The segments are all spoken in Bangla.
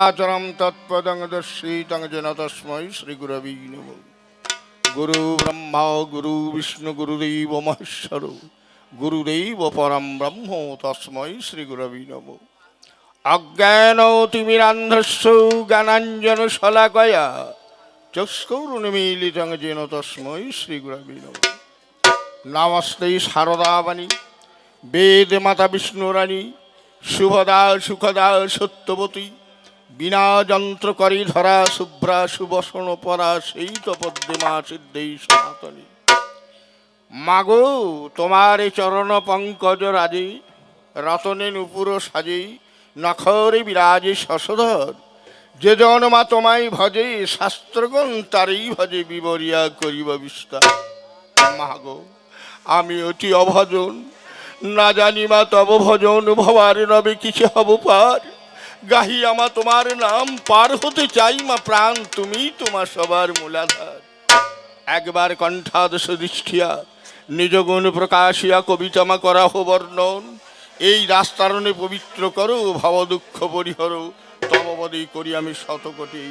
আচরম তৎপদং দর্শিতং যেন তস্মৈ শ্রীগুরবী গুরু ব্রহ্মা, গুরু বিষ্ণু গুরুদেব মহেশ্বর গুরুদেব পরম ব্রহ্ম, তস্মৈ শ্রীগুরবী নম। অজ্ঞান জ্ঞানাঞ্জন শলাকয়া চক্ষৌরুন্মীলিতং যেন তস্মৈ শ্রীগুরবী নম। নমস্তে শারদাবাণী বেদ মাতা বিষ্ণুরানী, শুভদা সুখদা সত্যবতী বিনা যন্ত্র করি ধরা শুভ্রা সুবসন পরা সেই তো পদ্মা সিদ্ধেই সনাতনী। মাগো তোমার চরণ পঙ্কজ রাজে, রতনে নুপুর সাজে, নখরে বিরাজে শশধর যে জনমা তোমায় ভজে, শাস্ত্রগণ তারই ভজে বিবরিয়া করিব বিস্তার। মাগো, আমি অতি অভজন, না জানি মা তব ভজন, ভবার নবে কিছু হব পার। গাহি আমা তোমার নাম পার হতে চাই মা প্রাণ, তুমি তোমার সবার মূলাধার। একবার কণ্ঠাদশ দৃষ্টিয়া নিজ গুণ প্রকাশিয়া কবিতামা করা হো বর্ণন। এই রাস্তারণে পবিত্র করো, ভব দুঃখ পরিহর, তব বদে করি আমি শতকোটি।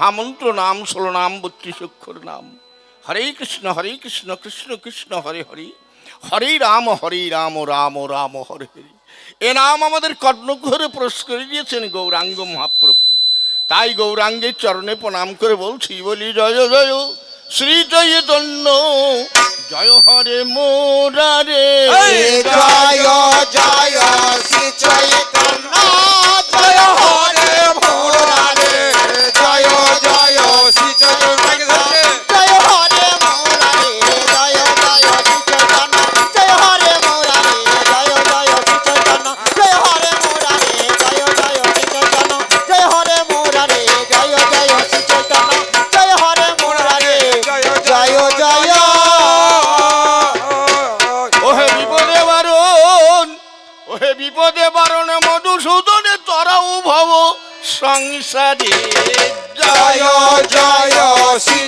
মহামন্ত্র নাম ষোলো নাম বত্রিশ অক্ষর নাম। হরে কৃষ্ণ হরে কৃষ্ণ কৃষ্ণ কৃষ্ণ, হরে হরে। হরে রাম হরে রাম রাম রাম, হরে হরে। এ নাম আমাদের কর্ণঘরে প্রবেশ করে দিয়েছেন গৌরাঙ্গ মহাপ্রভু। তাই গৌরাঙ্গের চরণে প্রণাম করে বলছি, বলি জয় জয়, শ্রী জয় চৈতন্য। জয় হরে মোরারে জয় জয়, শ্রী চৈতন্য। মধুসূদনে তোরা উভব সংসারে। জয় জয় শ্রী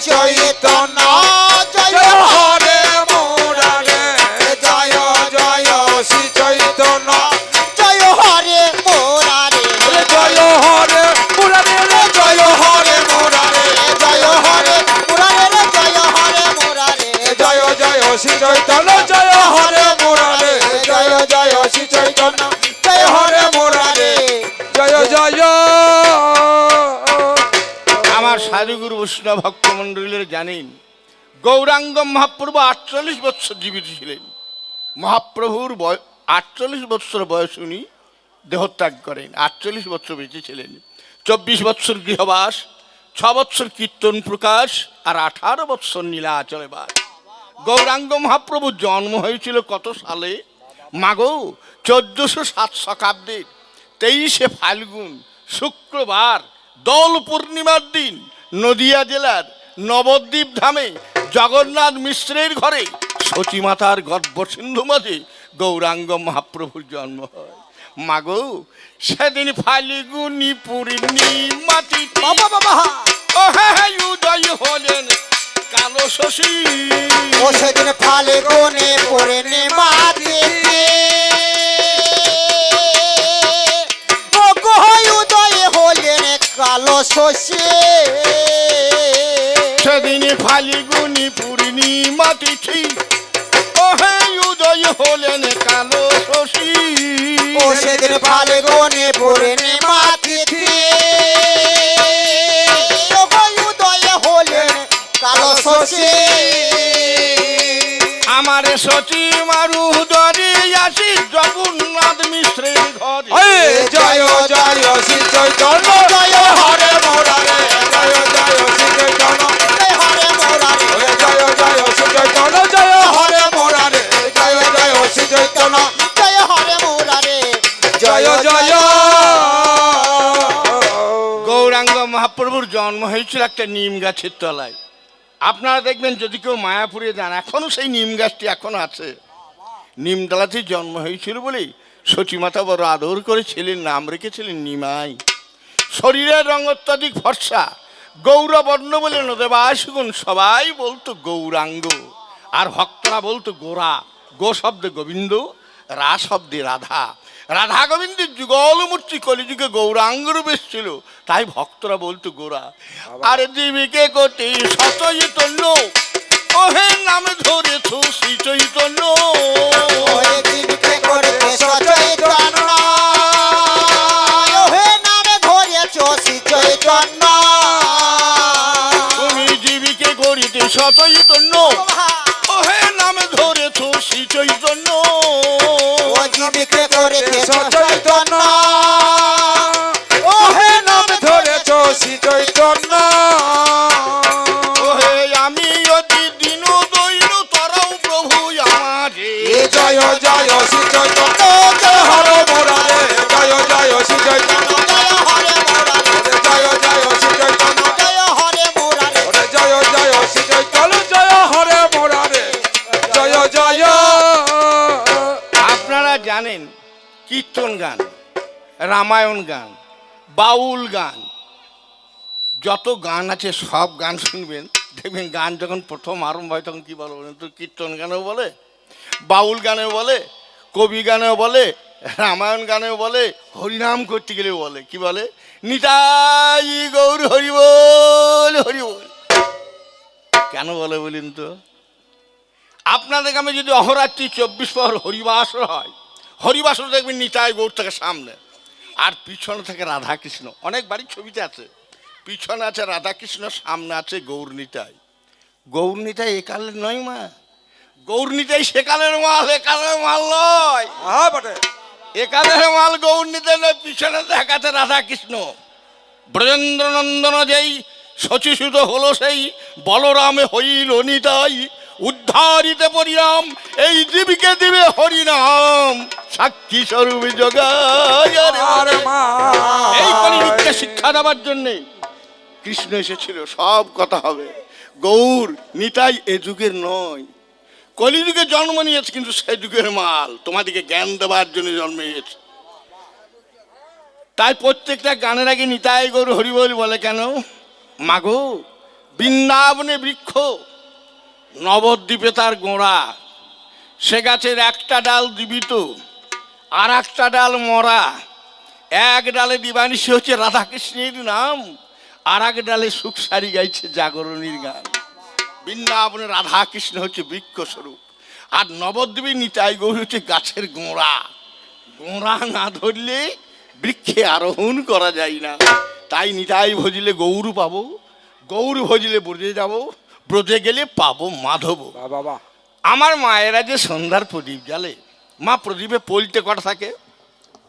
বৈষ্ণব ভক্তমণ্ডলীরা জানেন গৌরাঙ্গ মহাপ্রভু আটচল্লিশ বৎসর জীবিত ছিলেন। মহাপ্রভুর বয় আটচল্লিশ বৎসর বয়স উনি দেহত্যাগ করেন। আটচল্লিশ বৎসর বেঁচে ছিলেন। চব্বিশ বৎসর গৃহবাস, ছ বৎসর কীর্তন প্রকাশ আর আঠারো বৎসর নীলাচলে বাস। গৌরাঙ্গ মহাপ্রভুর জন্ম হয়েছিল কত সালে? মাগো, চোদ্দশো সাত শতাব্দীর। তেইশে ফাল্গুন, শুক্রবার, দোল পূর্ণিমার দিন। নদিয়া জেলার নবদ্বীপ ধামে জগন্নাথ মিশ্রের ঘরে সতীমাতার গর্ভ সিন্ধু মাঝে গৌরাঙ্গ মহাপ্রভুর জন্ম হয়। মাগো সেদিন ফাল্গুনি পূর্ণিমাতি বাবা বাবা ও হ্যাঁ হ্যাঁ উদয় হলেন কালো শশী। ও সেদিন ফালে গনে কালো শস্যে সেদিন ফালিগুনি পূর্ণিমা তিথি ওহে উদয় হলেন কালো শশী। ও সেদিন ফালিগুনি পূর্ণিমা তিথি আমার সচি মারু দরে আসি জগন্নাথ মিশ্রের ঘরে। জয় জয় শ্রী চৈতন্য। জয় হরে মোরারে জয় জয় শ্রী চৈতন্য। জয় হরে মোরারে জয় জয় শ্রী চৈতন্য। জয় হরে মোরারে জয় জয় শ্রী চৈতন্য। জয় হরে মোরারে জয়। জয়। গৌরাঙ্গ মহাপ্রভুর জন্ম হয়েছিল একটা নিম গাছের তলায়। আপনারা দেখবেন যদি কেউ মায়াপুরে যান, এখনও সেই নিম গাছটি এখনও আছে। নিমতলাতে জন্ম হয়েছিল বলেই সতীমাতা বড় আদর করে ছেলের নাম রেখেছিলেন নিমাই। শরীরের রঙ অত্যাধিক ফর্সা গৌরবর্ণ বলে নদেবাসগুন সবাই বলতো গৌরাঙ্গ। আর ভক্তরা বলতো গোরা, গো শব্দে গোবিন্দ, রা শব্দে রাধা। রাধা গোবিন্দের যুগলমূর্তি কলিযুগে গৌরাঙ্গ রূপে ছিল তাই ভক্তরা বলতো গোরা আর জীবিকে কোটি সচৈতন্য ওহে নামে ধরেছ শ্রী চৈতন্য। জীবিকে করতে সচৈতন্য জীবিকে সচৈতন্য ওহে নামে ধরেছ শ্রী চৈতন্য জীবিকে করতে সচৈতন্য ওহে নাম ধরেছ শ্রী চৈতন্য ওহে আমি অতি দিন দৈন তরাও প্রভু আমারে। জয় জয় শ্রী চৈতন্য রামায়ণ গান, বাউল গান, যত গান আছে সব গান শুনবেন। দেখবেন গান যখন প্রথম আরম্ভ হয় তখন কী বলো বলেন তো? কীর্তন গানেও বলে, বাউল গানেও বলে, কবি গানেও বলে, রামায়ণ গানেও বলে, হরিনাম করতে গেলেও বলে। কি বলে? নিতাই গৌর হরিবল হরিবল কেন বলে বলেন তো? আপনাদের গ্রামে যদি অহরাত্রি চব্বিশ পর হরিবাসর হয়, হরিবাসর দেখবেন নিতাই গৌর থেকে সামনে। আর পিছনে থাকে রাধা কৃষ্ণ অনেক বাড়ির ছবিতে আছে। পিছনে আছে রাধা কৃষ্ণ সামনে আছে গৌর নিতাই গৌর নিতাই একালের নয় মা। গৌর নিতাই সেকালের মাল একালের মাল নয়। হ্যাঁ বটে। একালের মাল গৌর নিতাই নয় পিছনে দেখাতে রাধা কৃষ্ণ ব্রজেন্দ্র যেই শচীসূত হলো সেই বলরামে হইল নিতাই। উদ্ধারিতে পরিণাম এই জীবিকে দিবে হরিনাম। সাক্ষী স্বরূপ জগায় এই কলিযুগকে শিক্ষা দেওয়ার জন্যে কৃষ্ণ এসেছিল সব কথা হবে। গৌর নিতাই এ যুগের নয়। কলিযুগে জন্ম নিয়েছে কিন্তু সে যুগের মাল। তোমাদেরকে জ্ঞান দেওয়ার জন্য জন্ম নিয়েছে। তাই প্রত্যেকটা গানের আগে নিতাই গৌর হরিবল বলে কেন? মাগো বৃন্দাবনে বৃক্ষ নবদ্বীপে তার গোড়া। সে গাছের একটা ডাল জীবিত আর একটা ডাল মরা। এক ডালে দিবানিশি হচ্ছে রাধাকৃষ্ণের নাম, আর এক ডালে সুখসারি গাইছে জাগরণীর গান। বৃন্দাবনে রাধাকৃষ্ণ হচ্ছে বৃক্ষ স্বরূপ আর নবদ্বীপের নিতাই গৌর হচ্ছে গাছের গোড়া। গোড়া না ধরলে বৃক্ষে আরোহণ করা যায় না। তাই নিতাই ভজিলে গৌর পাবো, গৌর ভজিলে ব্রজে যাব ব্রজে গেলে পাবো মাধব। বাবা আমার মায়েরা যে সন্ধ্যার প্রদীপ জ্বালে মা প্রদীপে পলতে কটা থাকে?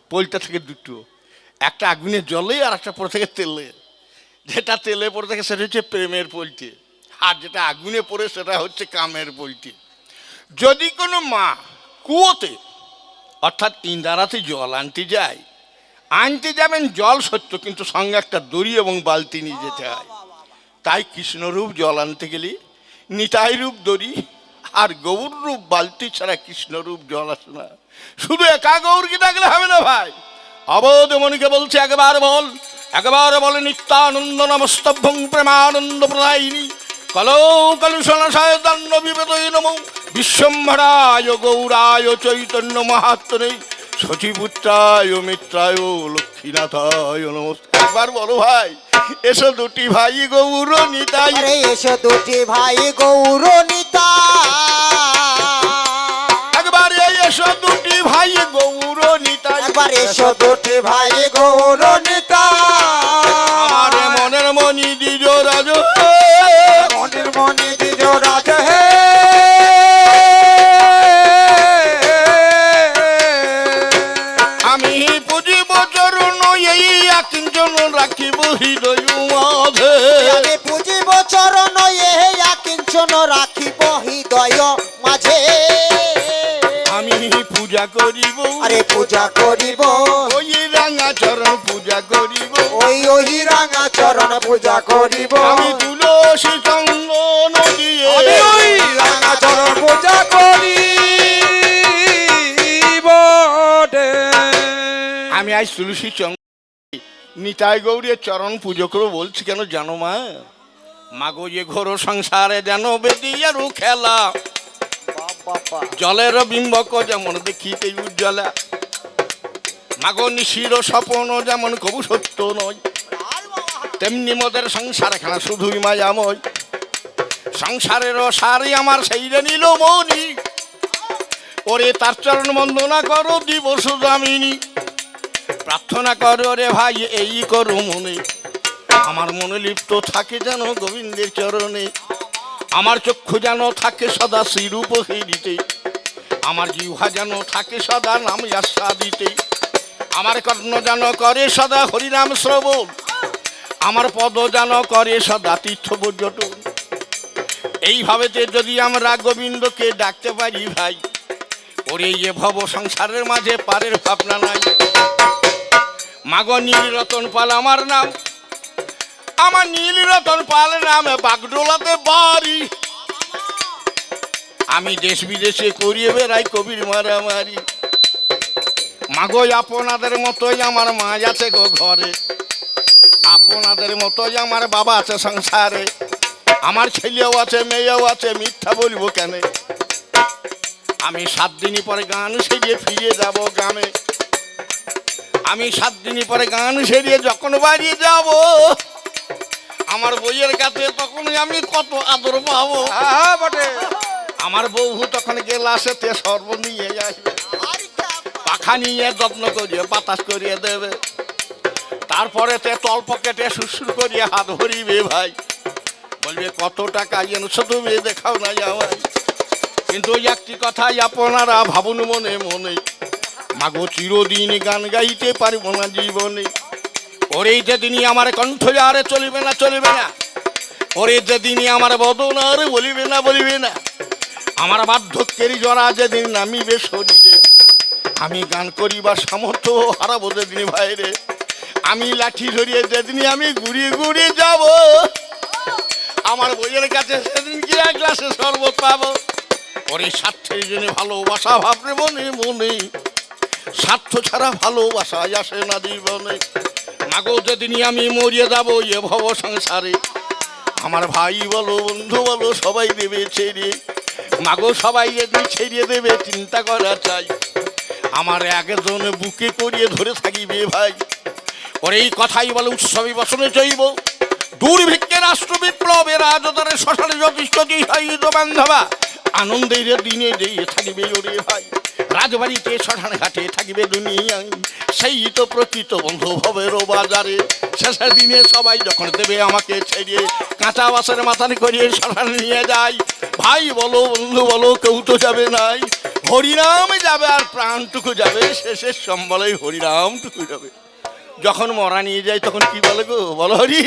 পলতে থেকে দুটো। একটা আগুনের জলে আর একটা পরে থেকে তেলে। যেটা তেলে পড়ে থাকে সেটা হচ্ছে প্রেমের পলতে। আর যেটা আগুনে পড়ে সেটা হচ্ছে কামের পলতে। যদি কোনো মা কুয়োতে অর্থাৎ ইন্দারাতে জল আনতে যায় আনতে যাবেন জল সত্য কিন্তু সঙ্গে একটা দড়ি এবং বালতি নিয়ে যেতে হয়। তাই কৃষ্ণরূপ জল আনতে গেলে, নিতাই রূপ দড়ি আর গৌর রূপ বালতি ছাড়া কৃষ্ণরূপ জল আসে না। শুধু একা গৌরকে ডাকলে হবে না ভাই। অবোধ মনিকে বলছে, একবার বল, একবার বলে নিত্যানন্দ নমস্তভ্যং প্রেমানন্দ প্রদায়িনী। কলৌ কলুষণাশয় দণ্ড বিবেদয় বিশ্বম্ভরায় গৌরায় চৈতন্য মাহাত্মনে সচিপুত্রায় মিত্রায় লক্ষ্মীনাথায় নমস্কার। একবার বলো ভাই এসো দুটি ভাই গৌর নিতাই রে এসো দুটি ভাই গৌর নিতা একবার এসো দুটি ভাই গৌর নিতাই একবার এসো দুটি ভাই গৌর নিতা তুলসী চন্দ্র নিতাই গৌরীর চরণ পুজো করে বলছি কেন জানো মা? মাগো যে ঘোর সংসারে যেন বেদিয়ারু খেলা। জলের বিম্বক যেমন দেখিতে উজ্জ্বলা। মাগো নিশির স্বপন যেমন কবু সত্য নয়। তেমনি মোদের সংসার খানা শুধুই মায়াময়। সংসারের সারি আমার সেই রে নিল মনি ওরে তার চরণ বন্দনা করো দিবস জামিনী প্রার্থনা করো রে ভাই, এই করো মনে। আমার মনে লিপ্ত থাকে যেন গোবিন্দের চরণে। আমার চক্ষু যেন থাকে সদা শ্রীরূপ দিতে আমার জিহ্বা যেন থাকে সদা নাম দিতে। আমার কর্ণ যেন করে সদা হরিনাম শ্রবণ। আমার পদ যেন করে সদা তীর্থ পর্যটন এইভাবেতে যদি আমরা গোবিন্দকে ডাকতে পারি ভাই, ওরে এ ভব সংসারের মাঝে পারের ভাবনা নাই। মাগ নীল রতন পাল আমার নাম। আমার নীল রতন পাল নামে বাগডোলাতে বাড়ি। আমি দেশ বিদেশে করিয়ে বেড়াই কবির মারামারি। মাগো, আপনাদের মতোই আমার মা আছে গো ঘরে। আপনাদের মতোই আমার বাবা আছে সংসারে। আমার ছেলেও আছে, মেয়েও আছে, মিথ্যা বলব কেন? আমি সাত দিনই পরে গান সেরিয়ে ফিরে যাব গ্রামে। আমি সাত দিনই পরে গান সেরিয়ে যখন বাড়ি যাব আমার বইয়ের কাছে তখনই আমি কত আদর পাবো। হ্যাঁ বটে। আমার বউ তখন গেলাসেতে সর্ব নিয়ে আসবে পাখা নিয়ে যত্ন করিয়ে বাতাস করিয়ে দেবে। তারপরে তে তল পকেটে শুশুর করিয়ে হাত ভরিবে ভাই। বলবে কত টাকা এনেছো তুমি দেখাও না যাওয়াই কিন্তু ওই একটি কথাই আপনারা ভাবুন মনে মনে। মাগো চিরদিন গান গাইতে পারব না জীবনে। ওরে যেদিনই আমার কণ্ঠ আরে চলিবে না চলিবে না। ওরে যেদিনই আমার বদন আর বলিবে না বলিবে না। আমার বার্ধক্যেরই জরা যেদিন নামিবে শরীরে। আমি গান করিবার সামর্থ্য হারাবো যেদিন ভাইরে আমি লাঠি ধরিয়ে যেদিনই আমি ঘুরিয়ে ঘুরিয়ে যাব। আমার বইয়ের কাছে সেদিন কি এক গ্লাসে শরবত পাবো। ওরে স্বার্থের জন্য ভালোবাসা ভাবরে মনে মনে। স্বার্থ ছাড়া ভালোবাসা আসে না জীবনে। মাগো, যেদিনই আমি মরিয়ে যাব এ ভব সংসারে। আমার ভাই বলো, বন্ধু বলো, সবাই দেবে ছেড়ে। মাগো, সবাই যেদিন ছেড়িয়ে দেবে, চিন্তা করা চাই। আমার একজন বুকে করিয়ে ধরে থাকিবে ভাই। ওর এই কথাই বলে উৎসবী বসনে চইব দুর্ভিক্ষে রাষ্ট্র বিপ্লবের রাজদারে শ্মশানে যথেষ্ট বান্ধবা আনন্দের দিনে দিয়ে থাকিবে ওরে ভাই। রাজবাড়িতে শ্মশান ঘাটে থাকিবে দুনিয়ায়। সেই তো প্রকৃত বন্ধু ভবের বাজারে। শেষের দিনে সবাই যখন দেবে আমাকে ছেড়ে কাঁচা বাসের মাথানে করিয়ে শ্মশানে নিয়ে যায়। ভাই বলো বন্ধু বলো কেউ তো যাবে নাই। হরিনাম যাবে আর প্রাণটুকু যাবে শেষের সম্বলে হরিনামটুকু যাবে। যখন মরা নিয়ে যায় তখন কি বলে গো? বলো হরি।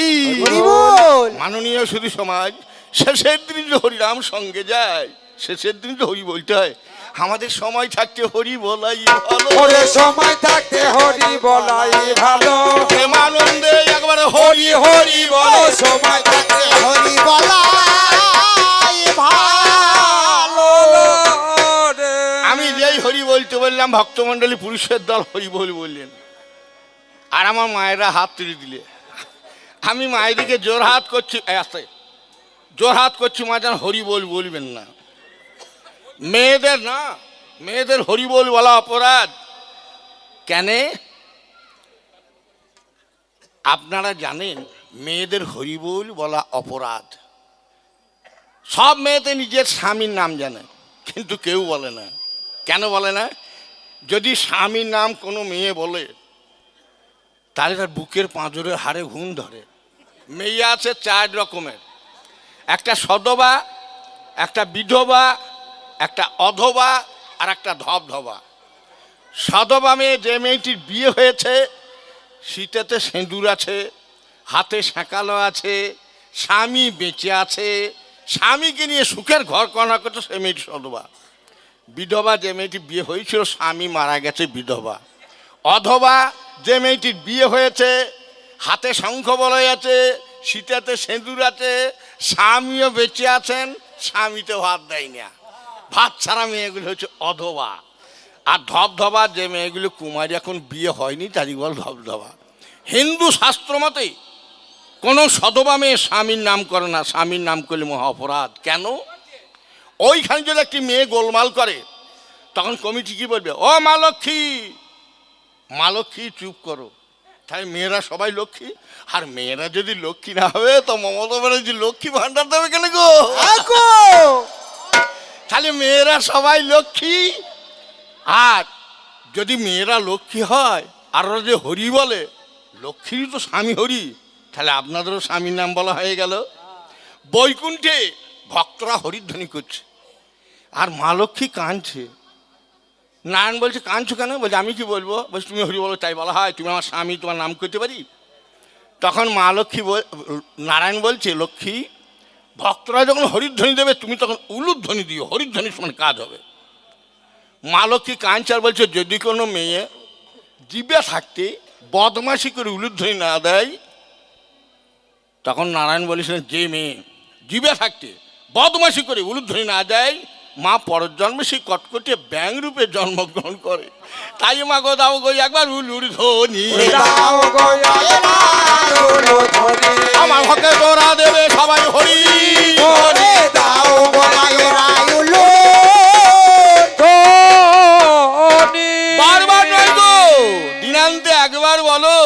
মাননীয় শুধু সমাজ শেষের দিন যে হরিনাম সঙ্গে যায় শেষের দিন তো হরি বলতে হয় আমাদের সময় থাকতে হরি বলাই ভালো। ওরে সময় থাকতে হরি বলাই ভালো। প্রেমানন্দে একবারে হরি হরি বলো সময় থাকতে হরি বলাই ভালো। আমি যেই হরি বলতে বললাম ভক্তমণ্ডলী পুরুষের দল হরি বল বললেন। আর আমার মায়েরা হাত তুলে দিলে। আমি মায়েদিকে জোর হাত করছি আস্তে। জোর হাত করছি মা যেন হরি বল বলবেন না। মেয়েদের না, মেয়েদের হরি বল বলা অপরাধ। কেন? আপনারা জানেন, মেয়েদের হরিবোল বলা অপরাধ। সব মেয়েতে নিজের স্বামীর নাম জানে, কিন্তু কেউ বলে না। কেন বলে না? যদি স্বামীর নাম কোনো মেয়ে বলে, তাহলে তার বুকের পাঁজরের হাড়ে ঘুম ধরে। মেয়ে আছে চার রকমের। একটা সদবা, একটা বিধবা একটা অধবা আর একটা ধবধবা। সদবা মেয়ে যে মেয়েটির বিয়ে হয়েছে শীতেতে সেঁদুর আছে, হাতে সেঁকালো আছে, স্বামী বেঁচে আছে, স্বামীকে নিয়ে সুখের ঘর কনা করছে সে মেয়েটি সদবা বিধবা যে মেয়েটি বিয়ে হয়েছিল, স্বামী মারা গেছে বিধবা। অধবা যে মেয়েটির বিয়ে হয়েছে, হাতে শঙ্খ বলয় আছে শীতেতে সেঁদুর আছে, স্বামীও বেঁচে আছেন স্বামীতে ভাত দেয় না ভাত ছাড়া মেয়েগুলো হচ্ছে অধবা। আর ধবধবা যে মেয়েগুলো কুমারী এখন বিয়ে হয়নি, তারই বল ধবধবা। হিন্দু শাস্ত্র মতে কোনো সদবা মেয়ে স্বামীর নাম করে না, স্বামীর নাম করলে মহা অপরাধ। কেন? ওইখানে যদি একটি মেয়ে গোলমাল করে, তখন কমিটি কি বলবে? ও মা লক্ষ্মী মা লক্ষ্মী, চুপ করো। তাই মেয়েরা সবাই লক্ষ্মী, আর মেয়েরা যদি লক্ষ্মী না হবে, তো মমতা ব্যানার্জি লক্ষ্মী ভান্ডার দেবে কেন গো? তাহলে মেয়েরা সবাই লক্ষ্মী। আর যদি মেয়েরা লক্ষ্মী হয়, আর ওরা যে হরি বলে, লক্ষ্মীরই তো স্বামী হরি, তাহলে আপনাদেরও স্বামীর নাম বলা হয়ে গেল। বৈকুণ্ঠে ভক্তরা হরিধ্বনি করছে। আর মা লক্ষ্মী কাঁদছে। নারায়ণ বলছে, কাঁদছো কেন? বলছে, আমি কি বলব? বলছি, তুমি হরি বলো, তাই বলা হয়, তুমি আমার স্বামী, তোমার নাম করতে পারি? তখন মা লক্ষ্মী নারায়ণ বলছে, লক্ষ্মী ভক্তরা যখন হরিধ্বনি দেবে, তুমি তখন উলুধ্বনি দিও। হরিধ্বনির সমান কাজ হবে। মা লক্ষ্মী কাঞ্চার বলছে, যদি কোনো মেয়ে জীবে থাকতে বদমাসি করে উলুধ্বনি না দেয়, তখন নারায়ণ বলেছিলেন, যে মেয়ে জীবে থাকতে বদমাসি করে উলুধ্বনি না দেয়, মা পরের জন্মে সেই কটকটে ব্যাং রূপে জন্মগ্রহণ করে। তাই মা গো দাও গো একবার উলুর ধ্বনি দাও গো একবার। আমার হকে দেবে সবাই হরি। একবার বলো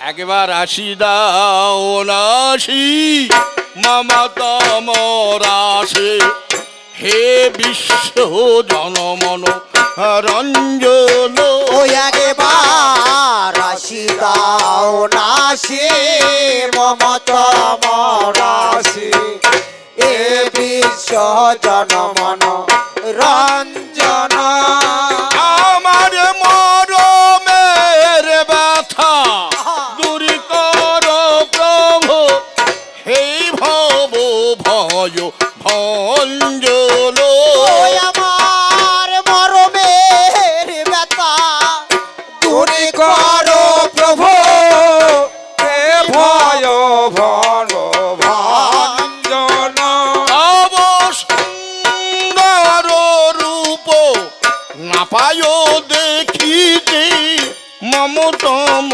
একবার আসি দাও নাসি। মমতা মরাসে হে বিশ্ব জনমন রঞ্জন। ও একবার আসি দাও নাসি মমতা মরাসি এ বিশ্ব জনমন রঞ্জন মমতম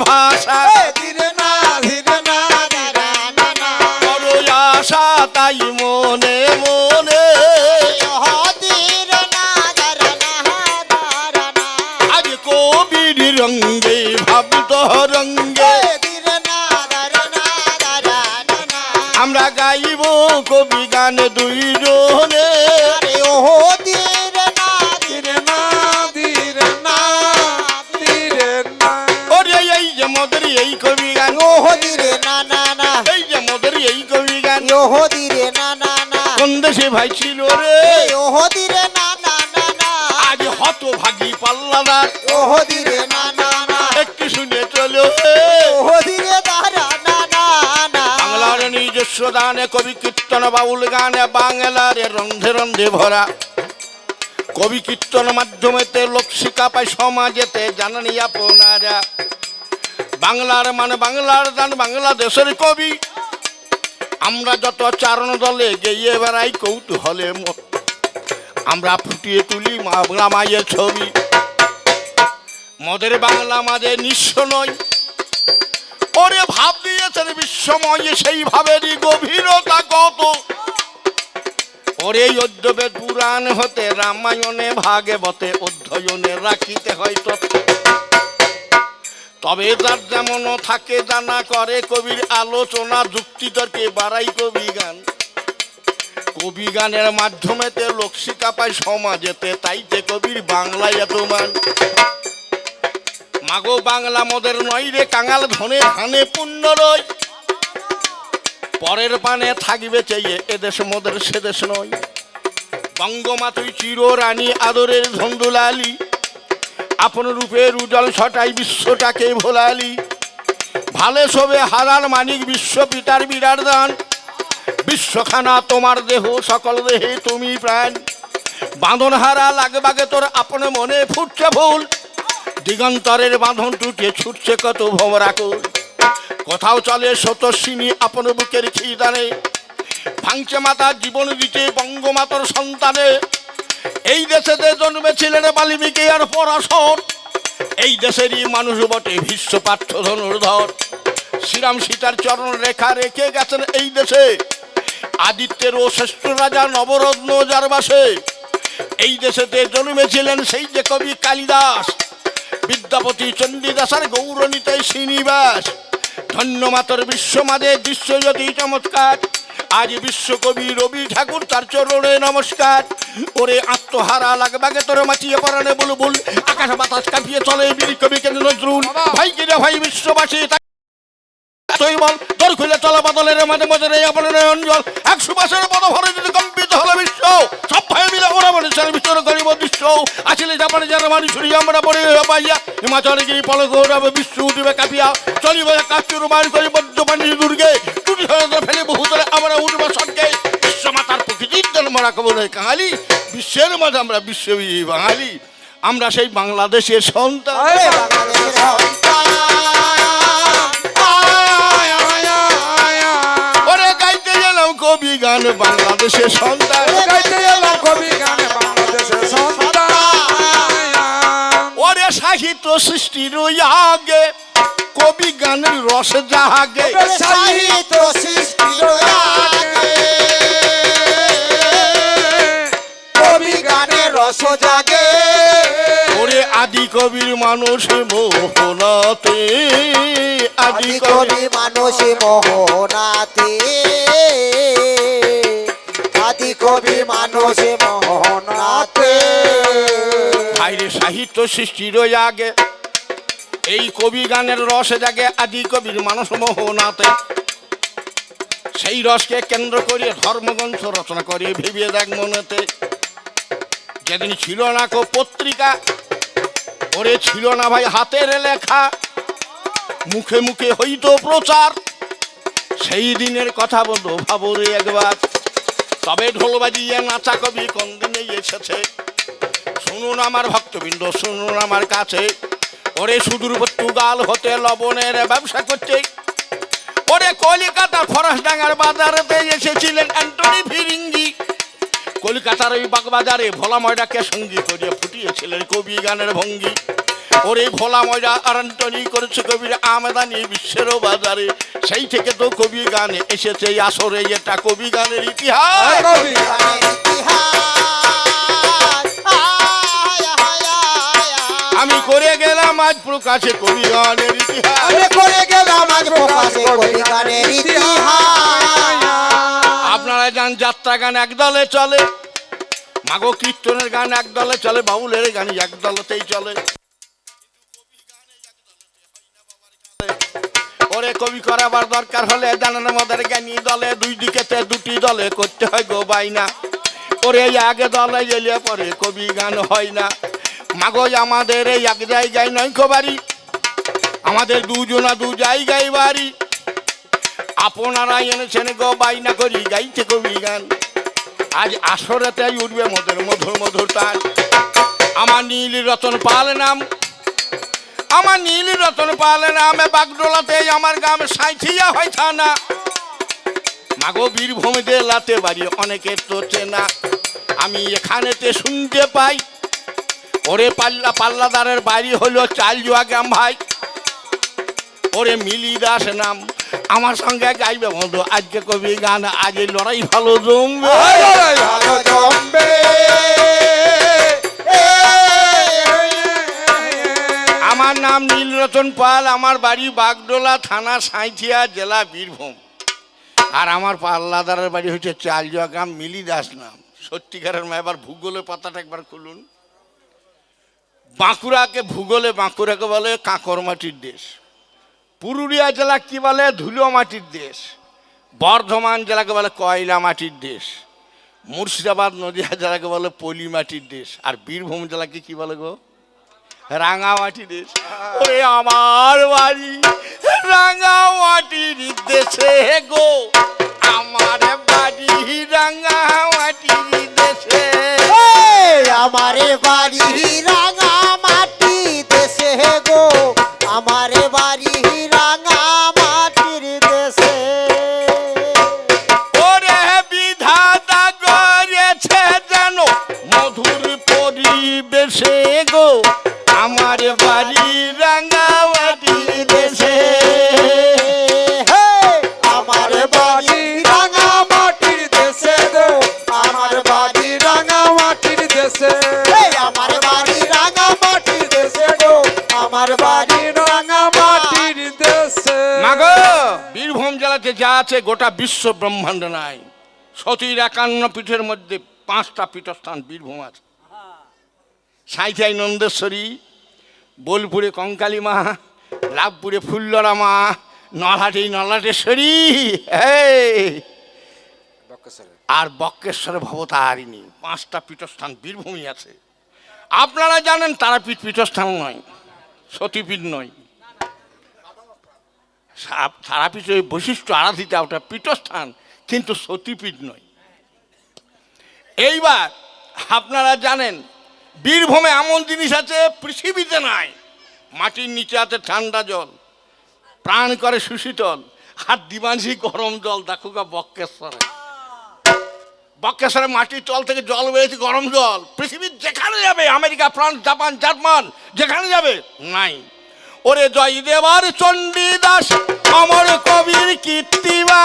ভাষা। ধীরে না ধীরে না আশা তাই মনে কবি কীর্তন বাউল গানে বাংলার রন্ধে রন্ধে ভরা। কবি কীর্তন মাধ্যমেতে লোক শিক্ষা পায় সমাজেতে, জানানি আপনারা। বাংলার মানে বাংলার দান বাংলাদেশের কবি। আমরা যত চারণ দলে গেয়ে বেড়াই, কৌতূহলে আমরা ফুটিয়ে তুলি বাংলা মায়ের ছবি। মদের বাংলা মাঝে নিঃস্ব নয়। ওরে ভাব দিয়েছেন বিশ্বময়, সেই ভাবেরই গভীরতা কত? ওরে অদ্যবেদ পুরাণ হতে, রামায়ণে, ভাগবতে, অধ্যয়নে রাখিতে হয় তত্ত্ব। তবে তার যেমন থাকে, জানা করে কবির আলোচনা যুক্তি তর্কে বাড়াই কবি গান। কবি গানের মাধ্যমেতে লোক শিক্ষা পায় সমাজেতে, তাইতে কবির বাংলায় এত মান। মাগো বাংলা মদের নয় রে কাঙাল ধনে ধানে পুণ্য রয় পরের পানে থাকিবে চেয়ে এদেশ মদের সেদেশ নয় বঙ্গমাতুই চির রানী আদরের ধন্দুলালি। আপন রূপের উজ্জ্বল ছটাই বিশ্বটাকে ভোলালি। ভালে সবে হারার মানিক বিশ্ব পিতার বিরাট দান। বিশ্বখানা তোমার দেহ, সকল দেহে তুমি প্রাণ। বাঁধন হারা লাগবাগে তোর আপন মনে ফুটছে ভুল দিগন্তরের বাঁধন টুটে ছুটছে কত ভমরাকুল। কোথাও চলে শতস্বিনী আপন বুকের খিদানে ভাঙছে মাতা জীবন দিতে বঙ্গমাতার সন্তানে। এই দেশেতে জন্মেছিলেন বাল্মীকি আর পরাশর। এই দেশেরই মানুষ বটে ভীষ্ম পাঠ্য ধনুর্ধর। শ্রীরাম সীতার চরণ রেখা রেখে গেছেন এই দেশে। আদিত্যের ও শ্রেষ্ঠ রাজা নবরত্ন যার বাসে। এই দেশেতে জন্মেছিলেন সেই যে কবি কালিদাস। বিদ্যাপতি চণ্ডীদাসার গৌরনীতে শ্রীনিবাস। ধন্য মাতর বিশ্বমাদে বিশ্বজ্যোতি চমৎকার। আজ বিশ্বকবি রবি ঠাকুর তার চরণে নমস্কার। ওরে আত্মহারা লাগবাগে তোর মাচিয়ে পরানে বুলবুল। আকাশ বাতাস কাঁপিয়ে চলে বীর কবি কেন্দ্র নজরুল ভাই কিরে ভাই বিশ্ববাসী বল তোর খুলে চলা বদলের মাঝে মাঝে রে আপনের অঞ্জল একশো বছরের পদ ভরে যদি কম্পিত হলো বিশ্ব, সব ভাই মিলে ওরা মানুষের বিস্তর করিব দৃশ্য। আসলে জাপানে যারা মানুষ আমরা পড়ে পাইয়া, হিমাচলে গিয়ে পল গৌরবে, বিশ্ব উঠিবে কাঁপিয়া। চলিব কাচুর মান করি পানি দুর্গে। টুটি ফেলে বহু তলে আমরা উঠবো স্বর্গে। বিশ্ব মাতার প্রকৃতির জন্মরা কবল কাঙালি বিশ্বের মাঝে আমরা বিশ্ববী বাঙালি। আমরা সেই বাংলাদেশের সন্তান। কবি গান বাংলাদেশের সন্তান। গাইতে এলাম কবি গানে বাংলাদেশের সন্তান। ওরে সাহিত্য সৃষ্টির আগে কবি গানের রস জাহাগে সাহিত্য সৃষ্টির আগে কবি গানের রস জাগে। আদি কবির মানুষ মোহনাতে আদি কবি মানুষ মোহনাতে আদি কবি মানুষ মোহনাতে। বাইরে সাহিত্য সৃষ্টির আগে এই কবি গানের রস জাগে আদি কবির মানুষ মোহনাতে। সেই রসকে কেন্দ্র করে ধর্মগ্রন্থ রচনা করে ভেবে দেখ মনেতে। যেদিন ছিল না কো পত্রিকা ওরে ছিল না ভাই হাতের লেখা। মুখে মুখে হইতো প্রচার। সেই দিনের কথা বলো ভাবরে একবার। তবে ঢোল বাজিয়ে নাচা কবি কোন দিনে এসেছে। শুনুন আমার ভক্তবৃন্দ, শুনুন আমার কাছে। ওরে সুদূর পর্তুগাল হতে লবণের ব্যবসা করছে ওরে কলিকাতা ফরাসডাঙ্গার বাজারেতে এসেছিলেন অ্যান্টনি ফিরিঙ্গি। কলকাতার ওই বাগবাজারে ভোলা ময়দাকে সঙ্গী করিয়া ফুটিয়েছিলেন কবি গানের ভঙ্গি। ওরে ভোলা ময়দা আর অ্যান্টনি করেছে কবির আমেদানি বিশ্বেরও বাজারে। সেই থেকে তো কবি গান এসেছে আসরে এটা কবি গানের ইতিহাস। আয়। আমি করে গেলাম আজ প্রকাশে কবি গানের ইতিহাস। আমি করে গেলাম আজ প্রকাশে কবি গানের ইতিহাস। আপনারা যান যাত্রা গান এক দলে চলে। মাগো কীর্তনের গান এক দলে চলে, বাউলের গান এক দলতেই চলে। ওরে কবি করাবার দরকার হলে জানান মদের জ্ঞানী দলে, দুই দিকেতে দুটি দলে করতে হয় গো বাইনা। ওরে আগে দলে গেলে পরে কবি গান হয় না। মাগো, আমাদের এই এক জায়গায় নয় বাড়ি আমাদের দুজনা দু জায়গায় বাড়ি। আপনারা এনেছেন গো বাইনা করি গাইতে কবি গান আজ আসরেতে উঠবে মধুর মধুর মধুর তান আমার নীল রতন পাল নাম, আমার নীল রতন পাল নামে বাগডোলাতে আমার গ্রাম সাঁথিয়া হয় থানা। মাগো বীরভূম জেলাতে বাড়ি অনেকের তো চেনা। আমি এখানেতে শুনতে পাই। ওরে পাল্লা, পাল্লাদারের বাড়ি হলো চালজুয়া গ্রাম ভাই। ওরে মিলি দাস নাম। আমার সঙ্গে গাইবে বন্ধু আজকে কবি গান আজ এই লড়াই ভালো জমবে জমবে আমার নাম নীলরতন পাল আমার বাড়ি বাগডোলা থানা সাঁইথিয়া জেলা বীরভূম আর আমার পাল্লাদারের বাড়ি হচ্ছে চালজুয়া গ্রাম মিলি দাস নাম সত্যিকারের মা এবার ভূগোলের পাতাটা একবার খুলুন বাঁকুড়াকে ভূগোলে বাঁকুড়াকে বলে কাঁকর মাটির দেশ পুরুলিয়া জেলা কি বলে? ধুলো মাটির দেশ। বর্ধমান জেলাকে বলে কয়লা মাটির দেশ। মুর্শিদাবাদ, নদীয়া জেলাকে বলে পলি মাটির দেশ। আর বীরভূম জেলাকে কি বলে গো? রাঙামাটি দেশ। ওরে আমার বাড়ি রাঙামাটির দেশে গো। আমার বাড়ি রাঙামাটির দেশে। আমারে বাড়ি রাঙা মাটি দেশে গো। আমারে বাড়ি পরিবেশে গো, আমার বাড়ি রাঙামাটির দেশে। আমার বাড়ি রাঙা মাটির দেশে গো, আমার বাড়ি দেশে। আমার বাড়ি রাঙা মাটির দেশে গো, আমার দেশে। বীরভূম যা আছে গোটা বিশ্ব ব্রহ্মাণ্ড নাই। সতীর একান্ন পীঠের মধ্যে পাঁচটা পীঠস্থান বীরভূম আছে। সাঁইথাই নন্দেশ্বরী বোলপুরে কঙ্কালী মা, লাভপুরে ফুল্লরা মা, নলহাটি নলহাটেশ্বরী আর বক্রেশ্বরে ভবতারিণী, পাঁচটা পীঠস্থান বীরভূমি আছে। আপনারা জানেন তারাপীঠ পীঠস্থান নয়, সতীপীঠ নয়। তারাপীঠের ওই বৈশিষ্ট্য আরাধিতা, ওটা পীঠস্থান, কিন্তু সতীপীঠ নয়। এইবার আপনারা জানেন বীরভূমে এমন জিনিস আছে, পৃথিবীতে নাই। মাটির নিচে আছে ঠান্ডা জল, প্রাণ করে সুশীতল, আর দিবাংশী গরম জল, দেখো গা বক্রেশ্বরে বক্রেশ্বরে মাটির তল থেকে জল বেরিয়েছে, গরম জল। পৃথিবীর যেখানে যাবে, আমেরিকা, ফ্রান্স, জাপান, জার্মান, যেখানে যাবে, নাই। ওরে জয় দেবার চণ্ডীদাস, অমর কবির কীর্তিবা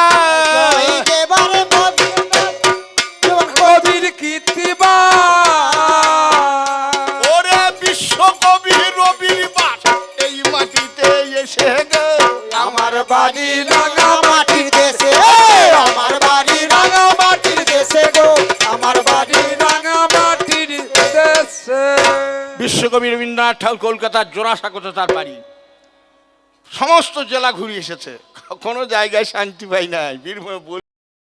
বাড়ি রাঙা রাঙা মাটির দেশে। আমার বাড়ি রাঙা মাটির দেশে গো। আমার বাড়ি রাঙা মাটির দেশে। বিশ্বকবি রবীন্দ্রনাথ ঠাকুর কলকাতার জোড়াসাঁকোতে তার বাড়ি। সমস্ত জেলা ঘুরে এসেছে। কোনো জায়গায় শান্তি পাই নাই। বীরভূমে